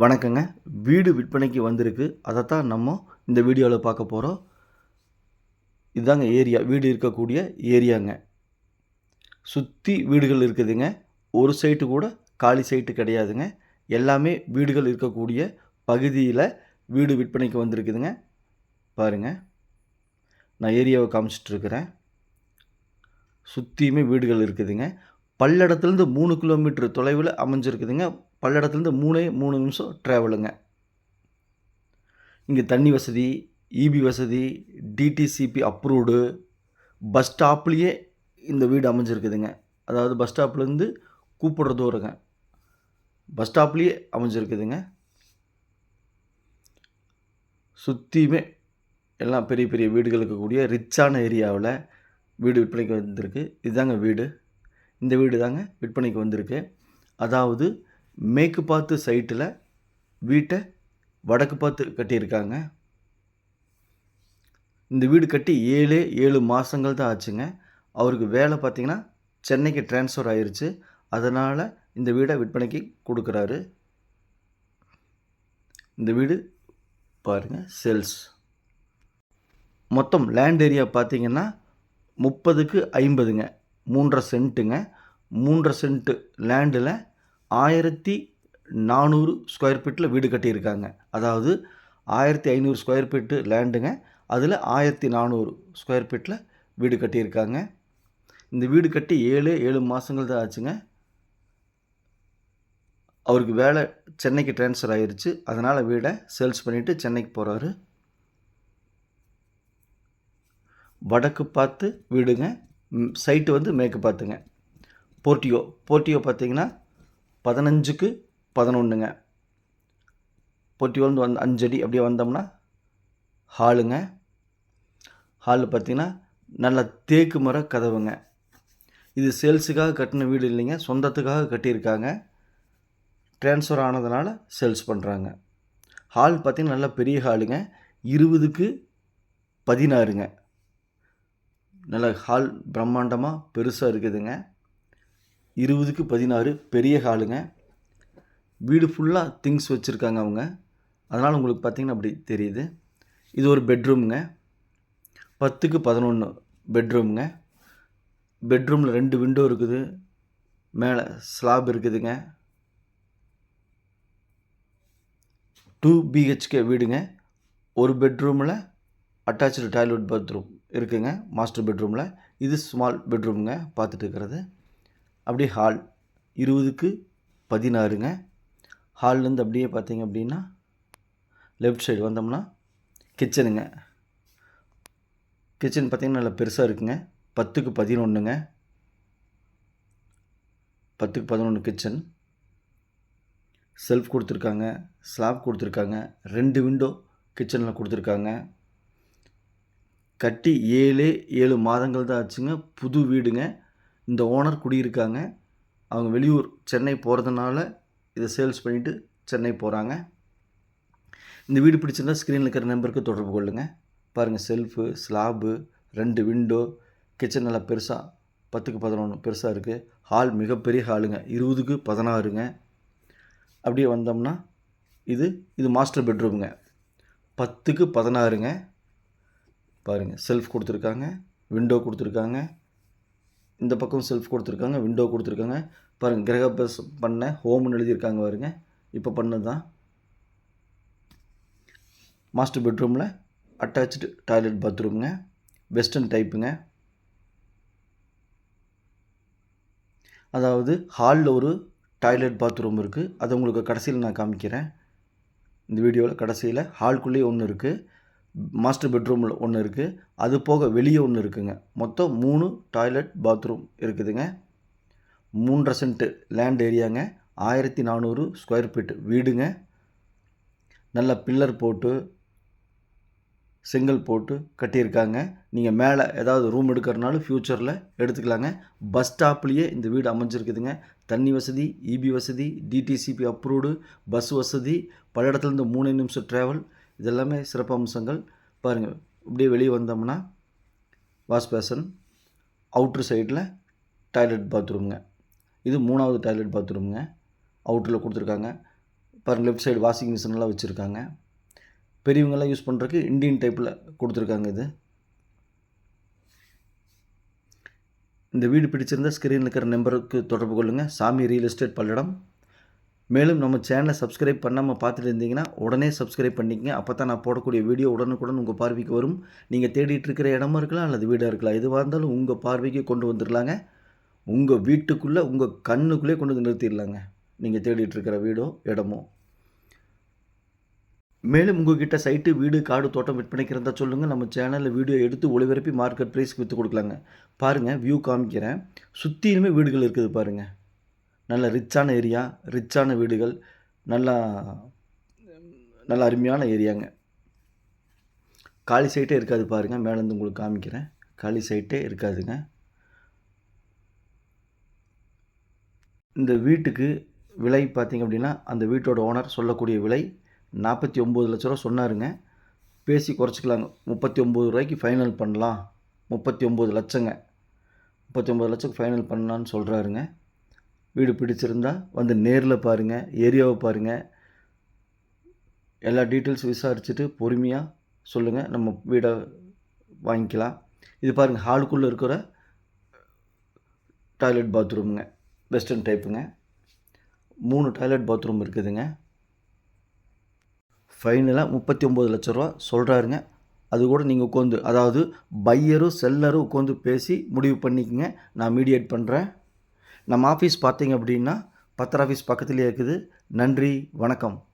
வணக்கங்க. வீடு விற்பனைக்கு வந்திருக்கு. தான் நம்ம இந்த வீடியோவில் பார்க்க போகிறோம் இதுதாங்க ஏரியா. வீடு இருக்கக்கூடிய ஏரியாங்க. சுற்றி வீடுகள் இருக்குதுங்க. ஒரு சைட்டு கூட காலி சைட்டு கிடையாதுங்க. எல்லாமே வீடுகள் இருக்கக்கூடிய பகுதியில் வீடு விற்பனைக்கு வந்திருக்குதுங்க. பாருங்கள் நான் ஏரியாவை காமிச்சிட்ருக்கிறேன். சுற்றியுமே வீடுகள் இருக்குதுங்க. பல்லடத்துலேருந்து மூணு கிலோமீட்டர் தொலைவில் அமைஞ்சிருக்குதுங்க. பல்லடத்துலேருந்து மூணே மூணு நிமிஷம் ட்ராவலுங்க இங்கே தண்ணி வசதி இபி வசதி டிடிசிபி அப்ரூவ்டு பஸ் ஸ்டாப்லேயே இந்த வீடு அமைஞ்சிருக்குதுங்க. அதாவது பஸ் ஸ்டாப்லேருந்து கூப்பிடுற தூரங்க பஸ் ஸ்டாப்லேயே அமைஞ்சிருக்குதுங்க. சுற்றியுமே எல்லாம் பெரிய பெரிய வீடுகள் இருக்கக்கூடிய ரிச்சான ஏரியாவில் வீடு விற்பனைக்கு வந்திருக்கு. இதுதாங்க வீடு. இந்த வீடு தாங்க விற்பனைக்கு வந்திருக்கு. அதாவது மேற்கு பார்த்து சைட்டில் வீட்டை வடக்கு பார்த்து கட்டியிருக்காங்க. இந்த வீடு கட்டி ஏழு ஏழு மாதங்கள் தான் ஆச்சுங்க. அவருக்கு வேலை பார்த்திங்கன்னா சென்னைக்கு ட்ரான்ஸ்ஃபர் ஆயிடுச்சு அதனால் இந்த வீடை விற்பனைக்கு கொடுக்குறாரு. இந்த வீடு பாருங்கள் சேல்ஸ். மொத்தம் லேண்ட் ஏரியா பார்த்திங்கன்னா முப்பதுக்கு ஐம்பதுங்க. மூன்றரை சென்ட்டுங்க. மூன்றரை சென்ட்டு லேண்டில் ஆயிரத்தி நானூறு ஸ்கொயர் ஃபீட்டில் வீடு கட்டியிருக்காங்க. அதாவது ஆயிரத்தி ஐநூறு ஸ்கொயர் ஃபீட்டு லேண்டுங்க அதில் ஆயிரத்தி நானூறு ஸ்கொயர் ஃபீட்டில் வீடு கட்டியிருக்காங்க. இந்த வீடு கட்டி ஏழு ஏழு மாதங்கள் தான் ஆச்சுங்க. அவருக்கு வேலை சென்னைக்கு ட்ரான்ஸ்ஃபர் ஆயிடுச்சு அதனால் வீடை சேல்ஸ் பண்ணிவிட்டு சென்னைக்கு போகிறாரு வடக்கு பார்த்து வீடுங்க. சைட்டு வந்து மேற்கு பார்த்துங்க. போர்ட்டியோ போர்ட்டியோ பார்த்தீங்கன்னா பதினஞ்சுக்கு பதினொன்றுங்க. போர்ட்டியோலேருந்து வந்து அஞ்சடி அப்படியே வந்தோம்னா ஹாலுங்க. ஹாலில் பார்த்தீங்கன்னா நல்ல தேக்கு மர கதவுங்க. இது சேல்ஸுக்காக கட்டின வீடு இல்லைங்க சொந்தத்துக்காக கட்டியிருக்காங்க. ட்ரான்ஸ்ஃபர் ஆனதுனால சேல்ஸ் பண்ணுறாங்க ஹால் பார்த்திங்கன்னா நல்ல பெரிய ஹாலுங்க. இருபதுக்கு பதினாறுங்க. நல்ல ஹால் பிரம்மாண்டமாக பெருசாக இருக்குதுங்க. இருபதுக்கு பதினாறு பெரிய ஹாலுங்க. வீடு ஃபுல்லாக திங்ஸ் வச்சுருக்காங்க அவங்க. அதனால் உங்களுக்கு பார்த்திங்கன்னா அப்படி தெரியுது. இது ஒரு பெட்ரூம்ங்க பத்துக்கு பதினொன்று பெட்ரூம்ங்க பெட்ரூமில் ரெண்டு விண்டோ இருக்குது. மேலே ஸ்லாப் இருக்குதுங்க. டூ பிஹெச்கே வீடுங்க. ஒரு பெட்ரூமில் அட்டாச்சு டாய்லெட் பாத்ரூம் இருக்குதுங்க மாஸ்டர் பெட்ரூமில் இது ஸ்மால் பெட்ரூமுங்க பார்த்துட்டு இருக்கிறது. அப்படியே ஹால் இருபதுக்கு பதினாறுங்க. ஹால்லேருந்து அப்படியே பார்த்தீங்க அப்படின்னா லெஃப்ட் சைடு வந்தோம்னா கிச்சனுங்க கிச்சன் பார்த்தீங்கன்னா நல்லா பெருசாக இருக்குங்க. பத்துக்கு பதினொன்றுங்க பத்துக்கு பதினொன்று கிச்சன் செல்ஃப் கொடுத்துருக்காங்க ஸ்லாப் கொடுத்துருக்காங்க ரெண்டு விண்டோ கிச்சனில் கொடுத்துருக்காங்க. கட்டி ஏழு ஏழு மாதங்கள் தான் ஆச்சுங்க. புது வீடுங்க. இந்த ஓனர் குடியிருக்காங்க. அவங்க வெளியூர் சென்னை போகிறதுனால இதை சேல்ஸ் பண்ணிவிட்டு சென்னை போகிறாங்க இந்த வீடு பிடிச்சிருந்தா ஸ்க்ரீனில் இருக்கிற நம்பருக்கு தொடர்பு கொள்ளுங்கள் பாருங்கள் செல்ஃபு ஸ்லாபு ரெண்டு விண்டோ கிச்சன் நல்லா பெருசாக பத்துக்கு பதினொன்று பெருசாக இருக்குது ஹால் மிகப்பெரிய ஹாலுங்க இருபதுக்கு பதினாறுங்க. அப்படியே வந்தோம்னா இது இது மாஸ்டர் பெட்ரூமுங்க பத்துக்கு பதினாறுங்க. பாருங்கள் செல்ஃப் கொடுத்துருக்காங்க விண்டோ கொடுத்துருக்காங்க. இந்த பக்கம் செல்ஃப் கொடுத்துருக்காங்க விண்டோ கொடுத்துருக்காங்க. பாருங்கள் கிரகபஸ் பண்ண ஹோம்னு எழுதியிருக்காங்க பாருங்க. இப்போ பண்ணது தான் மாஸ்டர் பெட்ரூமில் அட்டாச்சு டாய்லெட் பாத்ரூமுங்க வெஸ்டர்ன் டைப்புங்க அதாவது ஹாலில் ஒரு டாய்லெட் பாத்ரூம் இருக்குது அதை உங்களுக்கு கடைசியில் நான் காமிக்கிறேன். இந்த வீடியோவில் கடைசியில் ஹால்குள்ளேயே ஒன்று இருக்குது மாஸ்டர் பெட்ரூமில் ஒன்று இருக்குது அது போக வெளியே ஒன்று இருக்குங்க. மொத்தம் மூணு டாய்லெட் பாத்ரூம் இருக்குதுங்க. மூன்றரை சென்ட்டு லேண்ட் ஏரியாங்க ஆயிரத்தி நானூறு ஸ்கொயர் ஃபீட் வீடுங்க. நல்ல பில்லர் போட்டு செங்கல் போட்டு கட்டியிருக்காங்க. நீங்கள் மேலே ஏதாவது ரூம் எடுக்கிறனாலும் ஃப்யூச்சரில் எடுத்துக்கலாங்க. பஸ் ஸ்டாப்லேயே இந்த வீடு அமைஞ்சிருக்குதுங்க. தண்ணி வசதி இபி வசதி டிடிசிபி அப்ரூவ்டு பஸ் வசதி பல இடத்துலேருந்து மூணு நிமிஷம் ட்ராவல் இதெல்லாமே சிறப்பு அம்சங்கள் பாருங்கள் இப்படியே வெளியே வந்தோம்னா வாஷ் பேசன் அவுட்ரு சைடில் டாய்லெட் பாத்ரூமுங்க இது மூணாவது டாய்லெட் பாத்ரூமுங்க அவுட்டரில் கொடுத்துருக்காங்க. பாருங்கள் லெஃப்ட் சைடு வாஷிங் மிஷின்லாம் வச்சுருக்காங்க. பெரியவங்கெல்லாம் யூஸ் பண்ணுறதுக்கு இண்டியன் டைப்பில் கொடுத்துருக்காங்க இது. இந்த வீடு பிடிச்சிருந்த ஸ்க்ரீனில் இருக்கிற நம்பருக்கு தொடர்பு கொள்ளுங்கள் சாமி ரியல் எஸ்டேட் பல்லடம். மேலும் நம்ம சேனலை சப்ஸ்கிரைப் பண்ணாமல் பார்த்துட்டு இருந்தீங்கன்னா உடனே சப்ஸ்கிரைப் பண்ணிக்கங்க. அப்போ தான் நான் போடக்கூடிய வீடியோ உடனுக்குடன் உங்கள் பார்வைக்கு வரும். நீங்கள் தேடிட்டு இருக்கிற இடமா இருக்கலாம் அல்லது வீடாக இருக்கலாம். எதுவாக இருந்தாலும் உங்கள் பார்வைக்கு கொண்டு வந்துடலாங்க உங்கள் வீட்டுக்குள்ளே உங்கள் கண்ணுக்குள்ளே கொண்டு வந்து நிறுத்திடலாங்க நீங்கள் தேடிட்டு இருக்கிற வீடோ இடமோ. மேலும் உங்ககிட்ட சைட்டு வீடு காடு தோட்டம் விற்பனைக்கு இருந்தால் சொல்லுங்கள் நம்ம சேனலில் வீடியோ எடுத்து ஒளிபரப்பி மார்க்கெட் ப்ரைஸ்க்கு விற்று கொடுக்கலாங்க. பாருங்கள் வியூ காமிக்கிறேன். சுற்றிலுமே வீடுகள் இருக்குது பாருங்கள் நல்ல ரிச்சான ஏரியா ரிச்சான வீடுகள் நல்லா நல்ல அருமையான ஏரியாங்க. காலி சைட்டே இருக்காது பாருங்கள் மேலேருந்து உங்களுக்கு காமிக்கிறேன். காலி சைட்டே இருக்காதுங்க. இந்த வீட்டுக்கு விலை பார்த்திங்க அப்படின்னா அந்த வீட்டோட ஓனர் சொல்லக்கூடிய விலை நாற்பத்தி ஒம்பது லட்ச ரூபா சொன்னாருங்க. பேசி குறைச்சிக்கலாங்க. முப்பத்தி ஒம்பது ரூபாய்க்கு ஃபைனல் பண்ணலாம். முப்பத்தி ஒம்பது லட்சங்க. முப்பத்தி ஒம்பது லட்சத்துக்கு ஃபைனல் பண்ணலான்னு சொல்கிறாருங்க வீடு பிடிச்சிருந்தா வந்து நேரில் பாருங்கள் ஏரியாவை பாருங்கள் எல்லா டீட்டெயில்ஸ் விசாரிச்சுட்டு பொறுமையாக சொல்லுங்கள் நம்ம வீடை வாங்கிக்கலாம். இது பாருங்கள் ஹாலுக்குள்ளே இருக்கிற டாய்லெட் பாத்ரூமுங்க வெஸ்டர்ன் டைப்புங்க. மூணு டாய்லெட் பாத்ரூம் இருக்குதுங்க. ஃபைனலாக முப்பத்தி ஒம்பது லட்ச ரூபா சொல்கிறாருங்க அது கூட நீங்கள் உட்காந்து அதாவது பையரும் செல்லரும் உட்காந்து பேசி முடிவு பண்ணிக்கங்க. நான் மீடியேட் பண்ணுறேன் நம்ம ஆஃபீஸ் பார்த்தீங்க அப்படின்னா பத்திர ஆஃபீஸ் பக்கத்துலேயே இருக்குது. நன்றி வணக்கம்.